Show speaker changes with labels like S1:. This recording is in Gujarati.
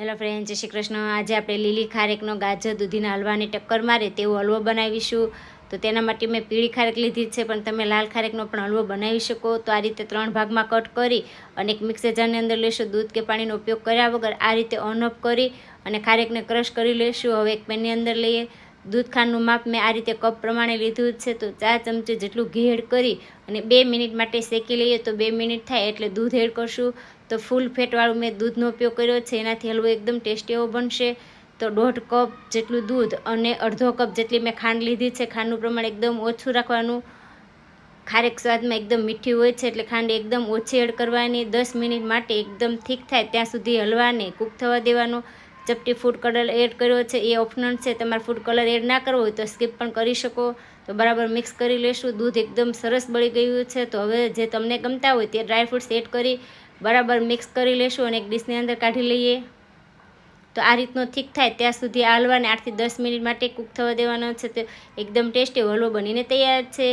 S1: હેલો ફ્રેન્ડ જય શ્રી કૃષ્ણ. આજે આપણે લીલી ખારેકનો ગાજર દૂધીના હલવાની ટક્કર મારે તેવો હલવો બનાવીશું. તો તેના માટે મેં પીળી ખારેક લીધી છે, પણ તમે લાલ ખારેકનો પણ હલવો બનાવી શકો. તો આ રીતે ત્રણ ભાગમાં કટ કરી અને એક મિક્સર જારની અંદર લેશું. દૂધ કે પાણીનો ઉપયોગ કર્યા વગર આ રીતે અનઅપ કરી અને ખારેકને ક્રશ કરી લેશું. હવે એક પેનની અંદર લઈએ. દૂધ ખાંડનું માપ મેં આ રીતે કપ પ્રમાણે લીધું છે. તો ચાર ચમચી જેટલું ઘી એડ કરી અને બે મિનિટ માટે શેકી લઈએ. તો બે મિનિટ થાય એટલે દૂધ એડ કરશું. તો ફૂલ ફેટવાળું મેં દૂધનો ઉપયોગ કર્યો છે. એનાથી હલવો એકદમ ટેસ્ટી એવો બનશે. તો દોઢ કપ જેટલું દૂધ અને અડધો કપ જેટલી મેં ખાંડ લીધી છે. ખાંડનું પ્રમાણ એકદમ ઓછું રાખવાનું. ખારેક સ્વાદમાં એકદમ મીઠી હોય છે એટલે ખાંડ એકદમ ઓછી એડ કરવાની. દસ મિનિટ માટે એકદમ ઠીક થાય ત્યાં સુધી હલવાને. કૂક થવા દેવાનો. ચપટી ફૂડ કલર એડ કર્યો છે, એ ઓપ્શનલ છે. તમારે ફૂડ કલર એડ ના કરવો હોય તો સ્કીપ પણ કરી શકો. તો બરાબર મિક્સ કરી લેશું. દૂધ એકદમ સરસ બળી ગયું છે. તો હવે જે તમને ગમતા હોય તે ડ્રાય ફ્રૂટ્સ એડ કરી બરાબર મિક્સ કરી લેશું અને એક ડીશની અંદર કાઢી લઈએ. તો આ રીતનો ઠીક થાય. ત્યાં સુધી આ હલવાને આઠથી દસ મિનિટ માટે કૂક થવા દેવાનો છે. તો એકદમ ટેસ્ટી હલવો બનીને તૈયાર છે.